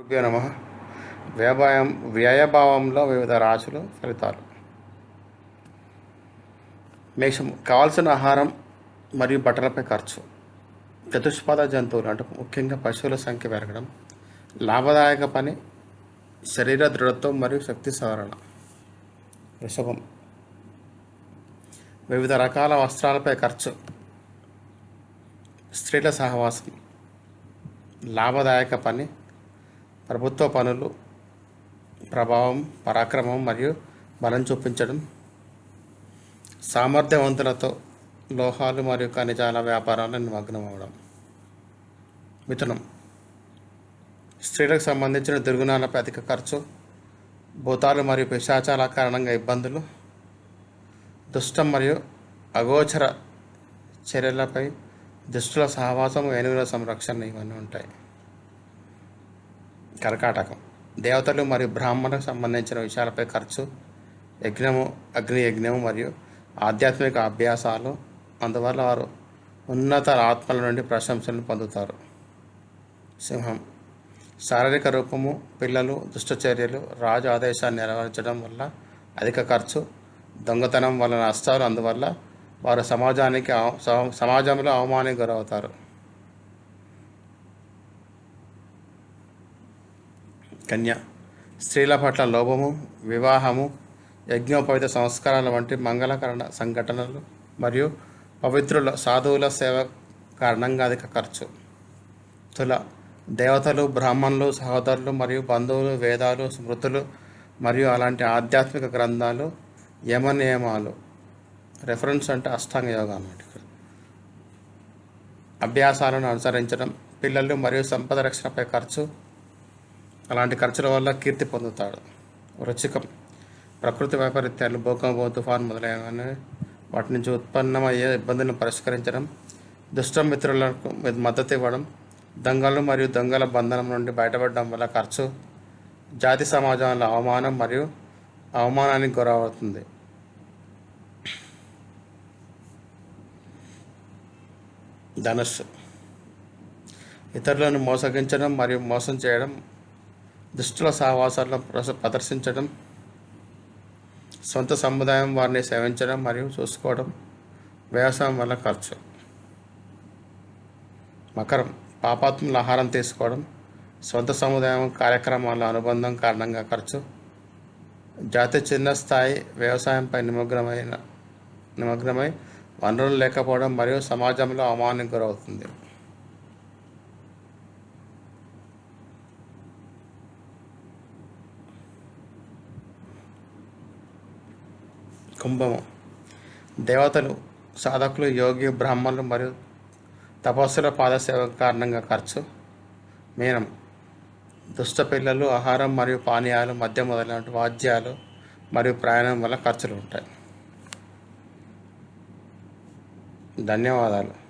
గురుభ్యో నమ. వ్యయభావం వ్యయభావంలో వివిధ రాశులు ఫలితాలు. మేషం కావాల్సిన ఆహారం మరియు బట్టలపై ఖర్చు. చతుష్పాద జంతువులు అంటే ముఖ్యంగా పశువుల సంఖ్య పెరగడం లాభదాయక పని శరీర దృఢత్వం మరియు శక్తి సవరణ. వృషభం. వివిధ రకాల వస్త్రాలపై ఖర్చు. స్త్రీల సహవాసం. లాభదాయక పని ప్రభుత్వ పనులు ప్రభావం పరాక్రమం మరియు బలం చూపించడం సామర్థ్యవంతులతో లోహాలు మరియు ఖనిజాల వ్యాపారాలను నిమగ్నం అవడం మిథునం. స్త్రీలకు సంబంధించిన దుర్గుణాలపై అధిక ఖర్చు భూతాలు మరియు పిశాచాల కారణంగా ఇబ్బందులు దుష్టం మరియు అగోచర చర్యలపై దుష్టుల సహవాసం ఏనుగుల సంరక్షణ ఇవన్నీ ఉంటాయి. కర్కాటకం. దేవతలు మరియు బ్రాహ్మణులకు సంబంధించిన విషయాలపై ఖర్చు యజ్ఞము అగ్ని యజ్ఞము మరియు ఆధ్యాత్మిక అభ్యాసాలు అందువల్ల వారు ఉన్నత ఆత్మల నుండి ప్రశంసలను పొందుతారు. సింహం. శారీరక రూపము పిల్లలు దుష్టచర్యలు రాజు ఆదేశాన్ని నెరవేర్చడం వల్ల అధిక ఖర్చు దొంగతనం వల్ల నష్టాలు అందువల్ల వారు సమాజానికి అవ- సమాజంలో అవమానికి గురవుతారు. కన్య స్త్రీల పట్ల లోభము వివాహము యజ్ఞోపవిత సంస్కారాల వంటి మంగళకరణ సంఘటనలు మరియు పవిత్రుల సాధువుల సేవ కారణంగా అధిక ఖర్చు. తుల దేవతలు బ్రాహ్మణులు సహోదరులు మరియు బంధువులు వేదాలు స్మృతులు మరియు అలాంటి ఆధ్యాత్మిక గ్రంథాలు యమ నియమాలు రెఫరెన్స్ అంటే అష్టాంగ యోగా అన్నమాట అభ్యాసాలను అనుసరించడం పిల్లలు మరియు సంపద రక్షణపై ఖర్చు అలాంటి ఖర్చుల వల్ల కీర్తి పొందుతాడు. వృచ్చికం ప్రకృతి వైపరీత్యాలు భూకంపం తుఫాన్ మొదలైనవి వాటి నుంచి ఉత్పన్నమయ్యే ఇబ్బందులను పరిష్కరించడం దుష్టమిత్రులకు మద్దతు ఇవ్వడం దొంగలు మరియు దొంగల బంధనం నుండి బయటపడడం వల్ల ఖర్చు జాతి సమాజంలో అవమానం మరియు అవమానానికి గురవుతుంది. ధనుస్సు ఇతరులను మోసగించడం మరియు మోసం చేయడం దుష్టుల సహవాసాలను ప్రస- ప్రదర్శించడం సొంత సముదాయం వారిని సేవించడం మరియు చూసుకోవడం వ్యవసాయం వల్ల ఖర్చు. మకరం పాపాత్ముల ఆహారం తీసుకోవడం సొంత సముదాయం కార్యక్రమాల అనుబంధం కారణంగా ఖర్చు. జాతి చిన్న స్థాయి వ్యవసాయంపై నిమగ్నమైన నిమగ్నమై వనరులు లేకపోవడం మరియు సమాజంలో అవమానం గురవుతుంది. కుంభము. దేవతలు సాధకులు యోగి బ్రాహ్మణులు మరియు తపస్సుల పాదసేవ కారణంగా ఖర్చు మీనం దుష్ట పిల్లలు ఆహారం మరియు పానీయాలు మద్యం మొదలైన వాద్యాలు మరియు ప్రయాణం వల్ల ఖర్చులు ఉంటాయి. ధన్యవాదాలు.